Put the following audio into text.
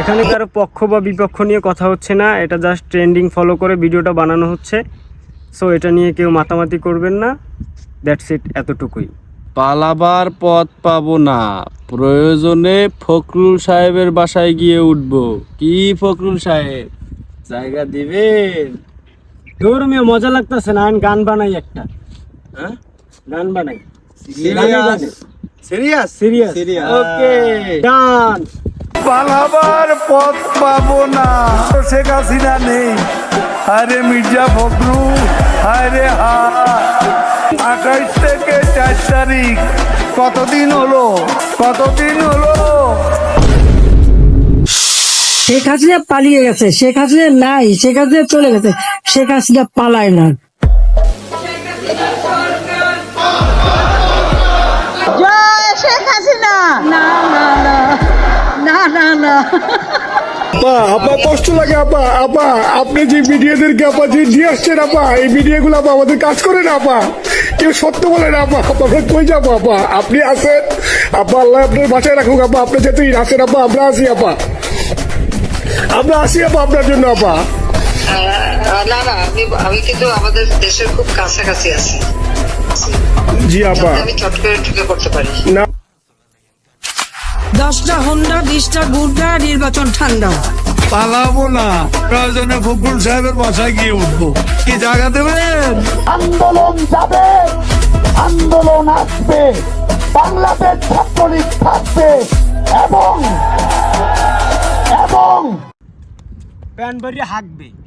এখানে কারও পক্ষ বা বিপক্ষ নিয়ে কথা হচ্ছে না এটা জাস্ট ট্রেন্ডিং ফলো করে ভিডিওটা বানানো হচ্ছে। সো এটা নিয়ে কেউ মাতামাতি করবেন না। দ্যাটস ইট এতটুকুই। পালাবার পথ পাবো না। প্রয়োজনে ফখরুল সাহেবের বাসায় গিয়ে উঠবো। কি ফখরুল সাহেব? জায়গা দিবেন? ধর্মীয় মজা লাগতেছে না আমি গান বানাই একটা। হ্যাঁ? গান বানাই। সিরিয়াস সিরিয়াস সিরিয়াস ওকে গান পালাবার পথ পাবো না। শেখ হাসিনা নেই। আরে মির্জা ফখরু, আরে হা। আঠাইশ থেকে চার তারিখ। কতদিন হলো? কতদিন হলো? শেখ হাসিনা পালিয়ে গেছে। শেখ হাসিনা নাই। শেখ হাসিনা চলে গেছে। শেখ হাসিনা পালায় না। আপা আপা কষ্ট লাগে আপা আপা আপনি যে মিডিয়াদেরকে আপা যে দিয়ে আসছেন আপা এই মিডিয়াগুলো আপা আমাদের কাজ করে না আপা। কেউ সত্য বলে না আপা। আপা আমরা কই যাব আপা? আপনি আছেন? আপা আল্লাহ আপনার বাসায় রাখুক আপা। আপনি যেহেতু আছেন আপা আমরা আসি আপা। আমরা আসি আপা আপনার জন্য আপা। না না আমি আমি কিন্তু আমাদের দেশের খুব কাছাকাছি আছি। জি আপা। আমি চট করে ঢুকে পড়তে পারি। না দশটা হন্ডা বিশটা গুন্ডা নির্বাচন ঠান্ডা। পালাবো না। প্রয়োজনে ফখরুল সাহেবের বাসায় গিয়ে উঠবো। কি জায়গা দেবেন? আন্দোলন যাবে। আন্দোলন আসবে। বাংলাদেশ ছাত্রলীগ থাকবে। এবং এবং প্যান ভরিয়ে হাঁকবে।